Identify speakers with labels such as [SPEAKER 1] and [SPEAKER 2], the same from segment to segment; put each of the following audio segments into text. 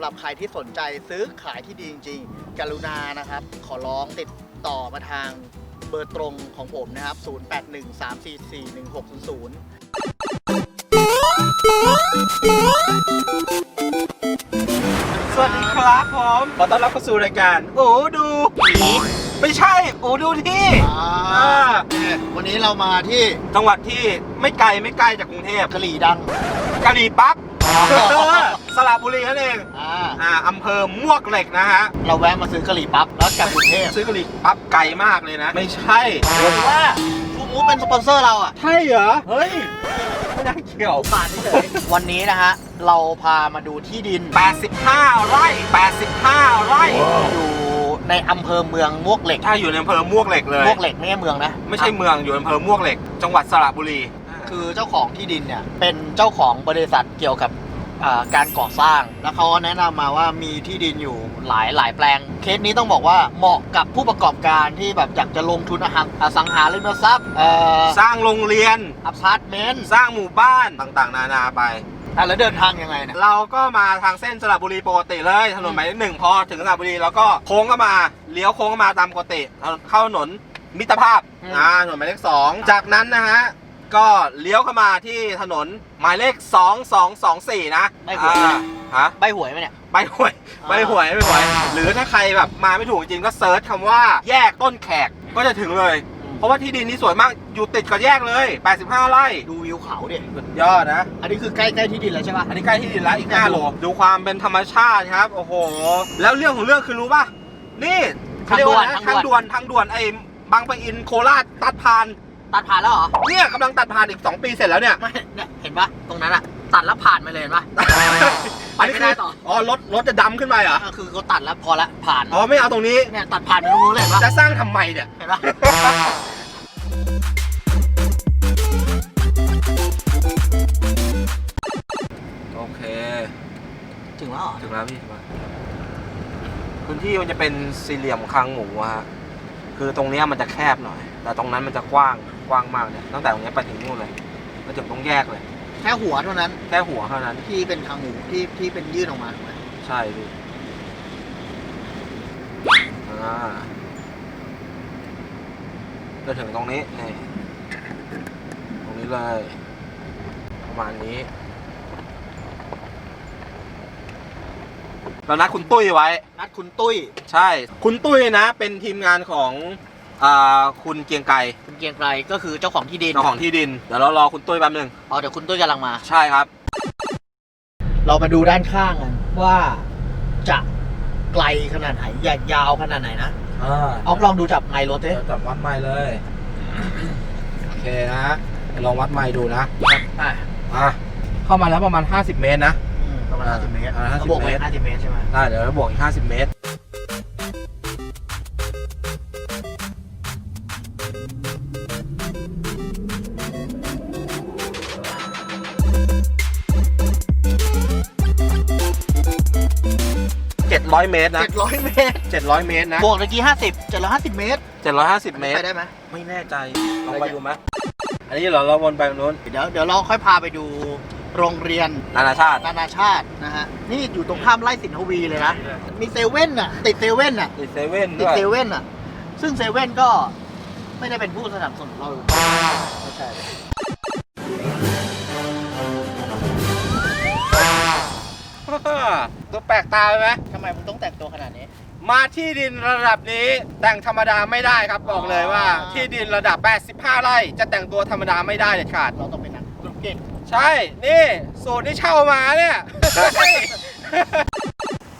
[SPEAKER 1] ำหรับใครที่สนใจซื้อขายที่ดีจริง ๆ กรุณานะครับ ขอร้องติดต่อมาทางเบอร์ตรงของผมนะครับ 0813441600
[SPEAKER 2] สวัสดีครับผม ขอต้อนรับเข้าสู่รายการ โอ้ดู ไม่ใช่โอ้ดูที่
[SPEAKER 1] อ่า
[SPEAKER 2] อ่า
[SPEAKER 1] เนี่ยวันนี้เรามาที่
[SPEAKER 2] จังหวัดที่ไม่ไกลไม่ไกลจากกรุงเทพ
[SPEAKER 1] กะหรี่ดัง
[SPEAKER 2] กะหรี่ปั๊บสระบุรีนั่นเอง
[SPEAKER 1] อ่า
[SPEAKER 2] อ่าอำเภอมวกเหล็กนะฮะ
[SPEAKER 1] เราแวะมาซื้อกะหรี่ปั๊บแล้วกลับกรุงเทพ
[SPEAKER 2] ซื้อกะหรี่ปั๊บไกลมากเลยนะ ไม่ใช่
[SPEAKER 1] หรือว่าทูมูเป็นสปอนเซอร์เราอะ
[SPEAKER 2] ใช่เหรอ เฮ้ย ไม่น่าเกี่ยว
[SPEAKER 1] ผ่านเฉยๆวันนี้นะฮะ เราพามาดูที่ดิน
[SPEAKER 2] 85 ไร่ 85 ไร่
[SPEAKER 1] อยู่ ในอำเภอเมืองมวกเหล็ก
[SPEAKER 2] ถ้าอยู่ในอำเภอมวกเหล็กเลย
[SPEAKER 1] มวกเหล็กไม่ใช่เมืองนะ
[SPEAKER 2] ไม่ใช่เมืองอยู่อำเภอมวกเหล็ก จังหวัดสระบุรี
[SPEAKER 1] คือเจ้าของที่ดินเนี่ยเป็นเจ้าของบริษัทเกี่ยวกับอ่าการก่อสร้าง แล้วเขาก็แนะนำมาว่ามีที่ดินอยู่หลายหลายแปลง เคสนี้ต้องบอกว่าเหมาะกับผู้ประกอบการที่แบบอยากจะลงทุนอหังอสังหาริมทรัพย์เอ่อ
[SPEAKER 2] สร้างโรงเรียน
[SPEAKER 1] อพาร์ตเมนต์
[SPEAKER 2] สร้างหมู่บ้านต่างๆ นานาไป
[SPEAKER 1] อะแล้วเดินทางยังไงเนี่ย
[SPEAKER 2] เราก็มาทางเส้นสระบุรีปกติเลย ถนนหมายเลขหนึ่งพอถึงสระบุรีแล้วก็โค้งก็มาเลี้ยวโค้งก็มาตามปกติเข้าถนนมิตรภาพอ่าถนนหมายเลขสองจากนั้นนะฮะก็เลี้ยวเข้ามาที่ถนนหมายเลข 2224 นะ
[SPEAKER 1] ไม่หวย
[SPEAKER 2] อ่าฮะ
[SPEAKER 1] ใบหวยไหมเนี่ย
[SPEAKER 2] ใบหวยใบหวยไม่หวย หรือถ้าใครแบบมาไม่ถูกจริงก็เซิร์ชคำว่าแยกต้นแขกก็จะถึงเลย เพราะว่าที่ดินนี้สวยมากอยู่ติดกับแยกเลย 85 ไร่
[SPEAKER 1] ดูวิวเขาดิ
[SPEAKER 2] สุดยอดนะ
[SPEAKER 1] อันนี้คือใกล้ๆที่ดินแล้วใช่ปะ
[SPEAKER 2] อันนี้ใกล้ที่ดินแล้วอีก5โลดูความเป็นธรรมชาติครับ โอ้โห แล้วเรื่องของเรื่องคือรู้ป่ะ นี่เขาเรียกว่าอะไรนะทางด่วนทางด่วนไอ้บางปะอินโคราชตัดผ่าน
[SPEAKER 1] ตัดผ่านแล้วเหรอ
[SPEAKER 2] เนี่ยกำลังตัดผ่านอีก 2 ปีเสร็จแล้วเนี่ย
[SPEAKER 1] ไม่เนี่ยเห็นปะตรงนั้นอะตัดแล้วผ่านไปเลยเห็นปะ
[SPEAKER 2] อันนี้
[SPEAKER 1] ไม่
[SPEAKER 2] คื
[SPEAKER 1] ได้
[SPEAKER 2] อ
[SPEAKER 1] ต่อ
[SPEAKER 2] อ๋อรถรถจะดำขึ้นมาเหรอ
[SPEAKER 1] อะคือเขาตัดแล้วพอละผ่าน
[SPEAKER 2] อ๋อไม่เอาตรงนี้
[SPEAKER 1] เนี่ยตัดผ่านไปตรงนู้นเลยเห็นปะ
[SPEAKER 2] จะสร้างทำไมเนี่ย
[SPEAKER 1] เห็นปะ
[SPEAKER 2] โอเค
[SPEAKER 1] ถึงแล้วเหรอ
[SPEAKER 2] ถึงแล้วพี่มาพื้นที่มันจะเป็นสี่เหลี่ยมคางหมูอะฮะคือตรงเนี้ยมันจะแคบหน่อย แต่ตรงนั้นมันจะกว้างกว้างมากเนี่ยตั้งแต่ตรงเนี้ยไปถึงนู่นเลยไปถึงตรงแยกเลย
[SPEAKER 1] แค่หัวเท่านั้น
[SPEAKER 2] แค่หัวเท่านั้น
[SPEAKER 1] ที่เป็นคางหมูที่ที่เป็นยื่นออกมาถูกไหม
[SPEAKER 2] ใช่พี่อ่าจะถึงตรงนี้นี่ตรงนี้เลย ประมาณนี้เรานัดคุณตุ้ยไว้
[SPEAKER 1] นัดคุณตุ้ย
[SPEAKER 2] ใช่ คุณตุ้ยนะ เป็นทีมงานของอ่าคุณเกรียงไกร
[SPEAKER 1] คุณ เกรียงไกรก็คือเจ้าของที่ดิน
[SPEAKER 2] เจ้าของที่ดินเดี๋ยวเรารอคุณตุ้ยแป๊บหนึง
[SPEAKER 1] อ๋อเดี๋ยวคุณตุ้ยกำลังมา
[SPEAKER 2] ใช่ครับ
[SPEAKER 1] เรามาดูด้านข้างกันว่าจะไกลขนาดไหนใหญ่ยาวขนาดไหนนะ
[SPEAKER 2] อ่า
[SPEAKER 1] ออฟลองดูจับไมล์รถดิ
[SPEAKER 2] จับวัดไม้เลย โอเคนะลองวัดไม้ดูนะ
[SPEAKER 1] อะ
[SPEAKER 2] อะเข้ามาแล้วประมาณ 50 เมตรนะ
[SPEAKER 1] อืมประมาณ50เมตร
[SPEAKER 2] อ่า50
[SPEAKER 1] เขาบอกไว้
[SPEAKER 2] เมตร
[SPEAKER 1] 50เมตรใช่ไหม
[SPEAKER 2] ได้เดี๋ยวเราบวกอีก 50 เมตร 700 เมตรนะ
[SPEAKER 1] 700เมตร
[SPEAKER 2] 700 เมตรนะ
[SPEAKER 1] บวกตะกี้50 750เมตร
[SPEAKER 2] 750 เมต
[SPEAKER 1] ไป
[SPEAKER 2] ร
[SPEAKER 1] ได้ไหม
[SPEAKER 2] ไม่แน่ใจลองไปดูไหมอันนี้เราเราวนไปตรงนู้น
[SPEAKER 1] เดี๋ยวเดี๋ยวเราค่อยพาไปดูโรงเรียน
[SPEAKER 2] นานาชาติ
[SPEAKER 1] นานาชาตินะฮะนี่อยู่ตรงข้ามไร่สินทวีเลยนะมีเซเว่นอะติดเซเว่นอะ
[SPEAKER 2] ติดเซเว่น
[SPEAKER 1] ติด
[SPEAKER 2] ด้วย
[SPEAKER 1] เซเว่นอะ ซึ่งเซเว่นก็ไม่ได้เป็นผู้สนับสนุนเราไม่ใช่
[SPEAKER 2] ตัวแปลกตาไหม
[SPEAKER 1] ทำ ไมมึงต้องแต่งตัวขนาดนี้
[SPEAKER 2] มาที่ดินระดับนี้แต่งธรรมดาไม่ได้ครับบอกเลยว่า
[SPEAKER 1] อ๋อ
[SPEAKER 2] ที่ดินระดับ 85 ไร่ จะแต่งตัวธรรมดาไม่ได้เด็ดขาด
[SPEAKER 1] เราต้องเป็นนักธุรกิจ
[SPEAKER 2] ใช่ นี่สูตรที่เช่ามาเนี่ย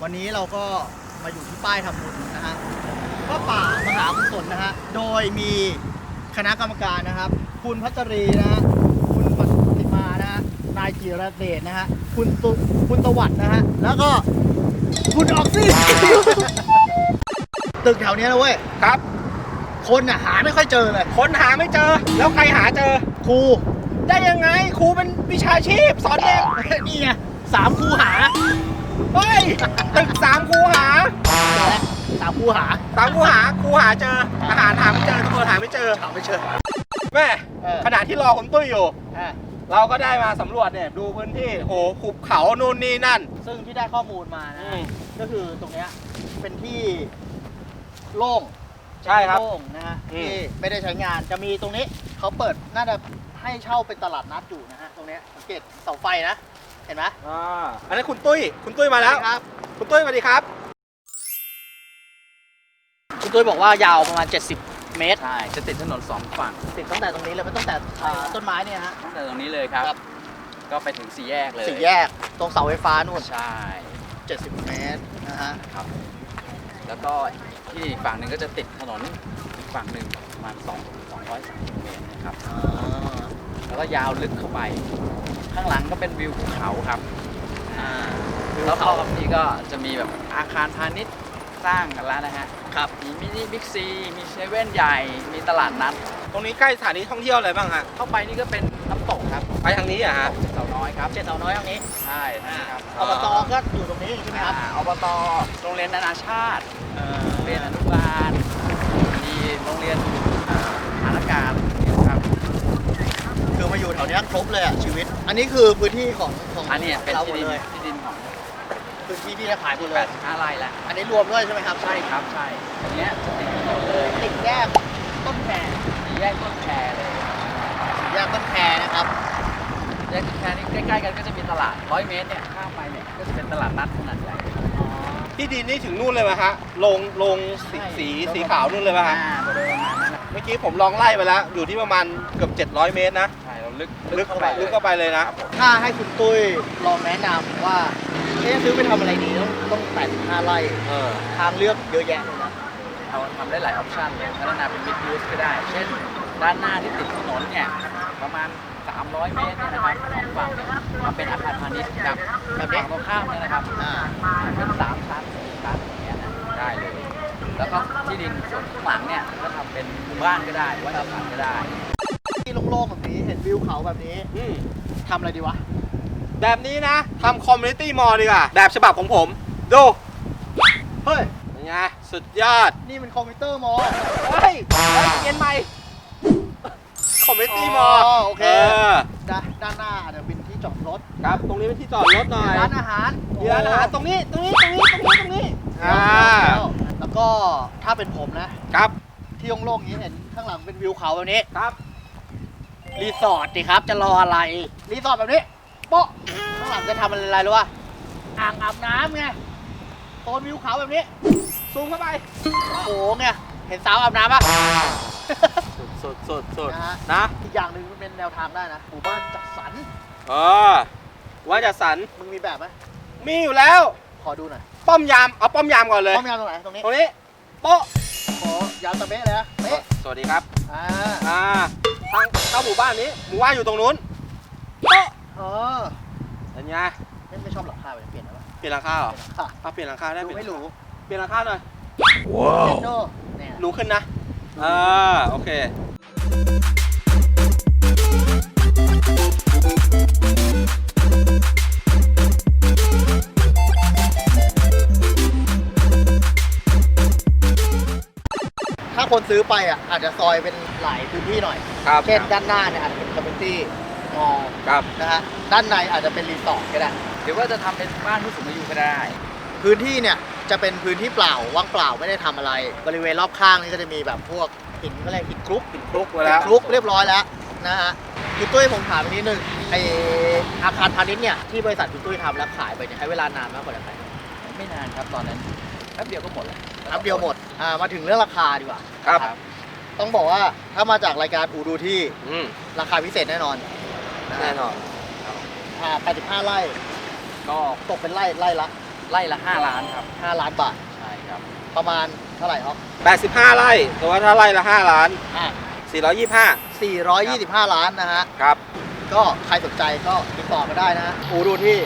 [SPEAKER 1] วันนี้เราก็มาอยู่ที่ป้ายทำบุญนะฮะก็ป่ามหากุศลนะฮะ โดยมีคณะกรรมการนะครับ คุณพัชรีนะฮะ คุณปฏิมานะฮะ นายจิรเดชนะฮะ คุณตุคุณตวัดนะฮะ แล้วก็ คุณออกซี่ตึกแถวเนี้ยนะเว้ย
[SPEAKER 2] ครับ
[SPEAKER 1] คนอะหาไม่ค่อยเจอเลย
[SPEAKER 2] คนหาไม่เจอ แล้วใครหาเจอ
[SPEAKER 1] ครู
[SPEAKER 2] ได้ยังไงครูเป็นวิชาชีพสอนเอง
[SPEAKER 1] นี่ไงสามครูหา
[SPEAKER 2] เฮ้ยตึกสามครูหา
[SPEAKER 1] สามครูหา
[SPEAKER 2] สามครูหาครูหาเจออาหารหาไม่เจอตำรวจหาไม่เจอ
[SPEAKER 1] หาไม่เจอ
[SPEAKER 2] แม่
[SPEAKER 1] เออ
[SPEAKER 2] ขณะที่รอคุณตุ้ยอยู่
[SPEAKER 1] อะ
[SPEAKER 2] เราก็ได้มาสำรวจเนี่ยดูพื้นที่โหขุบเขานู่นนี่นั่น
[SPEAKER 1] ซึ่งที่ได้ข้อมูลมานะ
[SPEAKER 2] อืม
[SPEAKER 1] ก็คือตรงเนี้ยเป็นที่โล่ง
[SPEAKER 2] ใช่ครับ
[SPEAKER 1] โล่งนะฮะ
[SPEAKER 2] อืม
[SPEAKER 1] ที่ไม่ได้ใช้งานจะมีตรงนี้เขาเปิดน่าจะให้เช่าเป็นตลาดนัดอยู่นะฮะตรงเนี้ยสังเกตเสาไฟนะ เห็นไหม
[SPEAKER 2] อ่าอันนี้คุณตุ้ย คุณตุ้ยมาแล้ว
[SPEAKER 1] ครับ
[SPEAKER 2] คุณตุ้ยสวัสดีครับ
[SPEAKER 1] คุณตุ้ยบอกว่ายาวประมาณ 70 เมตร
[SPEAKER 3] ใช่จะติดถนนสองฝั่ง
[SPEAKER 1] ติดตั้งแต่ตรงนี้เลยมันตั้งแต่อ่าต้นไม้เนี่ยฮะ
[SPEAKER 3] ตั้งแต่ตรงนี้เลยครับ
[SPEAKER 1] ครับ
[SPEAKER 3] ก็ไปถึงสี่แยกเลย
[SPEAKER 1] สี่แยกตรงเสาไฟฟ้านู่น
[SPEAKER 3] ใช่
[SPEAKER 1] 70 เมตรนะฮะ
[SPEAKER 3] ครับแล้วก็ที่อีกฝั่งหนึ่งก็จะติดถนนอีกฝั่งหนึ่งประมาณ2 230เมตรนะครับ
[SPEAKER 1] อ่า
[SPEAKER 3] แล้วก็ยาวลึกเข้าไป ข้างหลังก็เป็นวิวภูเขาครับ
[SPEAKER 1] อ่า
[SPEAKER 3] แล้วก็นี้ก็จะมีแบบอาคารพาณิชย์ สร้างกันแล้วนะฮะ
[SPEAKER 1] ครับ
[SPEAKER 3] มีมินิบิ๊กซีมีเซเว่นใหญ่ มีตลาดนัด
[SPEAKER 2] ตรงนี้ใกล้สถานีท่องเที่ยวอะไรบ้างฮะ
[SPEAKER 3] เข้าไปนี่ก็เป็นน้ำตกครับ
[SPEAKER 2] ไปทางนี้อะฮะ
[SPEAKER 3] เสาน้อยครับ
[SPEAKER 1] เจ็ดเสาน้อยตรงนี้
[SPEAKER 3] ใช่ครับ
[SPEAKER 1] อบตก็อยู่ตรงนี้ใช่ไหมครับ
[SPEAKER 3] อ่าอบตโรงเรียนนานาชาติ
[SPEAKER 1] อ่า
[SPEAKER 3] โรงเรียนอนุบาลมีโรงเรียนอ่าฐานอากาศครับ
[SPEAKER 1] คือมาอยู่แถวเนี้ยครบเลยอะชีวิต อันนี้คือพื้นที่ของของ
[SPEAKER 3] อันเนี้ยเป็น
[SPEAKER 1] เราห
[SPEAKER 3] ที่
[SPEAKER 1] มด
[SPEAKER 3] ดิน
[SPEAKER 1] เลย
[SPEAKER 3] ที่ดินของ
[SPEAKER 1] พื้นที่ที่จะขายหมดเลย
[SPEAKER 3] 85ไร่แล้ว
[SPEAKER 1] อันนี้รวมด้วยใช่ไหมครับ
[SPEAKER 3] ใช่ครับใช่อันเนี้ยจะติดถนนเลย
[SPEAKER 1] ติดแยกต้นแค
[SPEAKER 3] สี่แยกต้นแคเลย
[SPEAKER 1] แยกต้นแคนะครับ
[SPEAKER 3] แยกต้นแคนี่ใกล้ๆกันก็จะมีตลาดร้อยเมตรเนี่ยข้ามไปเนี่ยก็จะเป็นตลาดนัดขนาดใหญ่
[SPEAKER 2] ที่ดินนี่ถึงนู่นเลยไหมฮะลงลงสี
[SPEAKER 3] ใช่
[SPEAKER 2] สีสีขาวนู่นเลยไหมฮะ
[SPEAKER 3] อ่าบริเวณประมาณนั้นแหละ
[SPEAKER 2] เมื่อกี้ผมลองไล่ไปแล้ว อยู่ที่ประมาณเกือบ 700 เมตรนะ
[SPEAKER 3] ใช่เราลึก
[SPEAKER 2] ลึกเข้าไปลึกเข้าไปเลยนะ
[SPEAKER 1] ถ้าให้คุณตุ้ยลองแนะนำว่า เอ๊ะซื้อไปทำอะไรดีต้องต้องแต่ห้าไร่
[SPEAKER 2] เออ
[SPEAKER 1] ทางเลือกเยอะแยะเลยนะ
[SPEAKER 3] เราทำได้หลายออปชันเลยพัฒนาเป็นมิดยูสก็ได้ เช่น ด้านหน้าที่ติดถนนเนี่ยประมาณ 300 เมตรเนี่ยนะครับสองฝั่งเนี่ยมาเป็นอาคารพาณิชย์ครับ
[SPEAKER 1] แบบนี้
[SPEAKER 3] ฝั่งตรงข้ามเนี่ยนะครับ
[SPEAKER 1] อ่า
[SPEAKER 3] เป็นสามชั้นสี่ชั้นอย่างเงี้ยนะได้เลย แล้วก็ที่ดินส่วนข้างหลังเนี่ยก็ทำเป็นหมู่บ้านก็ได้หรือว่าอาคารก็ได้
[SPEAKER 1] ที่โล่งๆแบบนี้เห็นวิวเขาแบบนี้
[SPEAKER 2] อืม
[SPEAKER 1] ทำอะไรดีวะ
[SPEAKER 2] แบบนี้นะทำคอมมูนิตี้มอลดีกว่า แบบฉบับของผม ดู
[SPEAKER 1] เฮ้ย
[SPEAKER 2] เป็นไงสุดยอด
[SPEAKER 1] นี่มันคอมพิวเตอร์มอ
[SPEAKER 2] เฮ้ยเฮ้ยเย็นใหม่คอมมูนิตี้มอล
[SPEAKER 1] อ๋อโอเค
[SPEAKER 2] อ
[SPEAKER 1] ด้านด้านหน้าอาจจะเป็นที่จอดรถ
[SPEAKER 2] ครับ ตรงนี้เป็นที่จอดรถหน่อย
[SPEAKER 1] ร้านอาหาร
[SPEAKER 2] มีร้านอาหารตรงนี้ตรงนี้ตรงนี้ตรงนี้ตรงนี้อ่า
[SPEAKER 1] แล้วก็ถ้าเป็นผมนะ
[SPEAKER 2] ครับ
[SPEAKER 1] ที่โล่งๆอย่างนี้เห็นข้างหลังเป็นวิวเขาแบบนี้
[SPEAKER 2] ครับ
[SPEAKER 1] รีสอร์ทดิครับจะรออะไร รีสอร์ทแบบนี้ โป๊ะข้างหลังจะทำอะไรรู้ป่ะอ่างอาบน้ำไงโซนวิวเขาแบบนี้
[SPEAKER 2] ซูมเข้าไป
[SPEAKER 1] โอ้โหไงเห็นสาวอาบน้ำป่ะ
[SPEAKER 2] สุดสุดสุดสุด
[SPEAKER 1] นะฮะ
[SPEAKER 2] นะ
[SPEAKER 1] อีกอย่างหนึ่งมันเป็นแนวทางได้นะหมู่บ้านจัดสรร
[SPEAKER 2] เออว่าจะสัน
[SPEAKER 1] มึงมีแบบไหม
[SPEAKER 2] มีอยู่แล้ว
[SPEAKER 1] ขอดูหน่อย
[SPEAKER 2] ป้อมยาม เอาป้อมยามก่อนเลย
[SPEAKER 1] ป้อมยามตรงไหนตรงนี้
[SPEAKER 2] ตรงนี้โป๊ะ
[SPEAKER 1] ขอยาวตะเบ๊ะเลยนะเบ๊ะ
[SPEAKER 2] สวัสดีครับ
[SPEAKER 1] อ่า
[SPEAKER 2] อ่า ทางเข้าหมู่บ้านนี้ หมู่บ้านอยู่ตรงนู้นโป๊ะ
[SPEAKER 1] เออ
[SPEAKER 2] เป็นไง
[SPEAKER 1] ไม่ไม่ชอบหลังคาแบบเปลี่ยนได้ปะ
[SPEAKER 2] เปลี่ยนหลังคาเหรอ
[SPEAKER 1] เปลี่ยนหลังคา
[SPEAKER 2] เอาเปลี่ยนหลังคาได้
[SPEAKER 1] ดู
[SPEAKER 2] เปลี่ยน
[SPEAKER 1] ไม่หรู
[SPEAKER 2] เปลี่ยนหลังคาหน่อย
[SPEAKER 1] เจนโดเนี่ย
[SPEAKER 2] หนูขึ้นนะอ่าโอเค
[SPEAKER 1] ถ้าคนซื้อไปอะอาจจะซอยเป็นหลายพื้นที่หน่อย
[SPEAKER 2] ครับ
[SPEAKER 1] เช่นด้านหน้าเนี่ยอาจจะเป็นคอมมูนิตี้ มอลล์
[SPEAKER 2] ครับ
[SPEAKER 1] นะฮะด้านในอาจจะเป็นรีสอร์ทก็ได้
[SPEAKER 3] หรือว่าจะทำเป็นบ้านผู้สูงอายุก็ได้
[SPEAKER 1] พื้นที่เนี่ยจะเป็นพื้นที่เปล่าว่างเปล่าไม่ได้ทำอะไร บริเวณรอบข้างนี่ก็จะมีแบบพวกหินก็เรียกหินคลุกหิน
[SPEAKER 2] คลุกไว้
[SPEAKER 1] หิ
[SPEAKER 2] แล้
[SPEAKER 1] น
[SPEAKER 2] ว
[SPEAKER 1] คลุกเรียบร้อยแล้วนะฮะคุณตุ้ยผมถามอีกนิดนึงไออาคารพาณิชย์เนี่ยที่บริษัทคุณตุ้ยทำแล้วขายไปเนี่ยใช้เวลานานมากกว่าจะขาย
[SPEAKER 3] ไม่นานครับตอนนั้นแป๊บเดียวก็หมดแล้ว
[SPEAKER 1] แป๊บเดียวหมดอ่ามาถึงเรื่องราคาดีกว่า
[SPEAKER 2] ครับ
[SPEAKER 1] ต้องบอกว่าถ้ามาจากรายการอูดูที่
[SPEAKER 2] อืม
[SPEAKER 1] ราคาพิเศษแน่นอน
[SPEAKER 2] แน่นอน
[SPEAKER 1] อ่า85 ไร่
[SPEAKER 3] ก็
[SPEAKER 1] ตกเป็นไร่ไร่ละ
[SPEAKER 3] ไล่ละ 5 ล้านครับ
[SPEAKER 1] 5 ล้านบาท
[SPEAKER 3] ใช่ครับ
[SPEAKER 1] ประมาณเท่าไหร่ครับ
[SPEAKER 2] 85 ไร่แต่ว่าถ้าไร่ละ 5 ล้าน
[SPEAKER 1] อ่า
[SPEAKER 2] 425
[SPEAKER 1] 425 ล้านนะฮะ
[SPEAKER 2] ครับ
[SPEAKER 1] ก็ใครสนใจก็ติดต่อมาได้นะฮะอูดูที่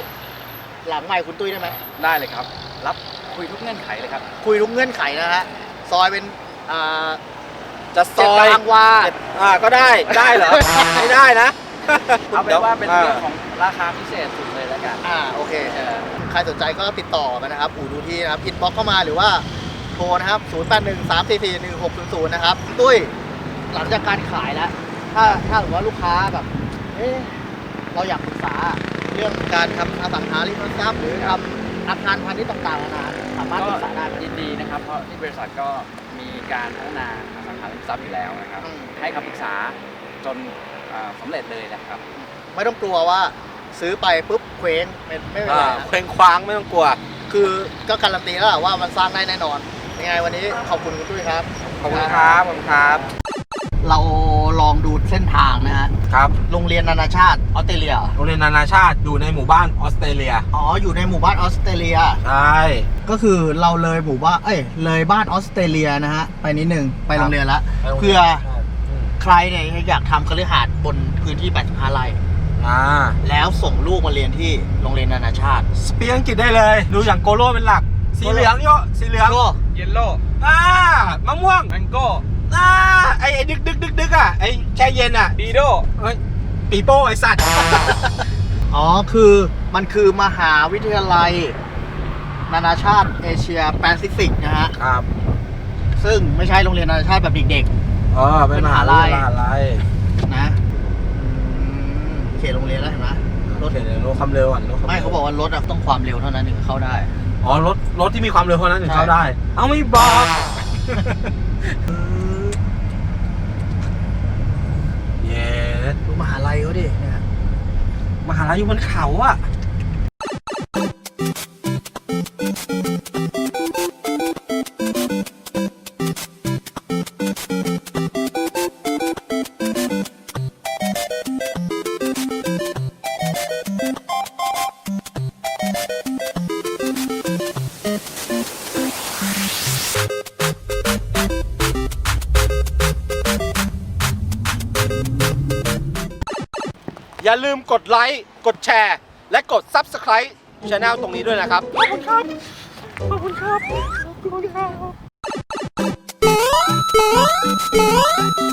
[SPEAKER 1] หลังใหม่คุณตุ้ยได้ไหม
[SPEAKER 3] ได้เลยครับ รับคุยทุกเงื่อนไขเลยครับ
[SPEAKER 1] คุยทุกเงื่อนไขนะฮะ ซอยเป็น อ่า
[SPEAKER 2] จะซ
[SPEAKER 1] เจ็ด
[SPEAKER 2] อย
[SPEAKER 1] ตารางวา
[SPEAKER 2] เจ็ดอ่าก็ได้ ได้เหรอ ไม่ได้นะ
[SPEAKER 3] เอาเป็นว่าเป็นเรื่องาของราคาพิเศษสุดเลยแล้วกัน
[SPEAKER 1] อ่าโอเค
[SPEAKER 3] เออ
[SPEAKER 1] ใครสนใจก็ติดต่อมานะครับอูดูที่นะครับอินบ็อกเข้ามาหรือว่าโทรนะครับ 0 8 1 3 4 4 1 6 0 0 นะครับตุ้ยหลังจากการขายแล้ว ถ้าถ้าสมมติว่าลูกค้าแบบเอ๊ะเราอยากปรึกษาเรื่องการทำอสังหาริมทรัพย์หรือทำอาคารพาณิชย์ต่างๆนานาสามารถปรึกษาได้
[SPEAKER 3] ยินดีนะครับ เพราะที่บริษัทก็มีการพัฒนาอสังหาริมทรัพย์อยู่แล้วนะครับ
[SPEAKER 1] อืม
[SPEAKER 3] ให้คำปรึกษาจน อ่าสำเร็จเลยนะครับ
[SPEAKER 1] ไม่ต้องกลัวว่าซื้อไปปุ๊บเคว้งไม่ไม่เป็นไร
[SPEAKER 2] อ่า
[SPEAKER 1] นะ
[SPEAKER 2] เคว้งคว้างไม่ต้องกลัว
[SPEAKER 1] คือก็การันตีแล้วแหละว่ามันสร้างได้แน่นอนยังไงวันนี้ขอบคุณคุณตุ้ยครับ
[SPEAKER 2] ขอบคุณครับ ขอบคุณครับ
[SPEAKER 1] เราลองดูเส้นทางนะฮะ
[SPEAKER 2] ครับ
[SPEAKER 1] โรงเรียนนานาชาติออสเตรเลีย
[SPEAKER 2] โรงเรียนนานาชาติอยู่ในหมู่บ้านออสเตรเลีย
[SPEAKER 1] อ๋ออยู่ในหมู่บ้านออสเตรเลีย
[SPEAKER 2] ใช่
[SPEAKER 1] ก็คือเราเลยหมู่บ้านเอ้ยเลยบ้านออสเตรเลียนะฮะไปนิดนึงไปโรงเรียนละเพื่อใครเนี่ยอยากทำคฤหาสน์บนพื้นที่ 85 ไร่
[SPEAKER 2] อ่า
[SPEAKER 1] แล้วส่งลูกมาเรียนที่โรงเรียนนานาชาติ
[SPEAKER 2] สเปียอังกฤษได้เลย ดูอย่างโกโลเป็นหลัก สีเหลืองโยสีเหลือง
[SPEAKER 1] ก็
[SPEAKER 3] เยลโล่
[SPEAKER 2] อ่ามะม่วง
[SPEAKER 3] แมงโก้
[SPEAKER 2] อ่าไอไอดึกดึกดึกดึกอะไอแช่เย็นอะ
[SPEAKER 3] ดีโด
[SPEAKER 2] เฮ้ยปีโป้ไอสัตว์
[SPEAKER 1] อ๋อคือมันคือมหาวิทยาลัย นานาชาติเอเชียแปซิฟิกนะฮะ
[SPEAKER 2] ครับ
[SPEAKER 1] ซึ่งไม่ใช่โรงเรียนนานาชาติแบบเด็ก
[SPEAKER 2] เออเป็นมหาลัย
[SPEAKER 1] เป็นมหาลัย
[SPEAKER 2] มหาลัย
[SPEAKER 1] ๆนะอืมเขตโรงเรียนแล้วเห็นไหม
[SPEAKER 2] รถเห็นรถความเร็วก่อนรถคว
[SPEAKER 1] ไม่
[SPEAKER 2] ร็ว
[SPEAKER 1] เขาบอกว่ารถอะต้องความเร็วเท่านั้นถึงเข้าได้
[SPEAKER 2] อ๋อรถรถที่มีความเร็วเท่านั้นถึง
[SPEAKER 1] ใช่
[SPEAKER 2] เข้าได้ เอาไม่บอกเย้
[SPEAKER 1] ดูมหาลัยเขาดิเนี่ย
[SPEAKER 2] มหาลัยอยู่บนเขาอะ อย่าลืมกดไลค์กดแชร์ และกด Subscribe ช anel ตรงนี้ด้วยนะครับ ขอบคุณครับ ขอบคุณครับ ขอบคุณครับ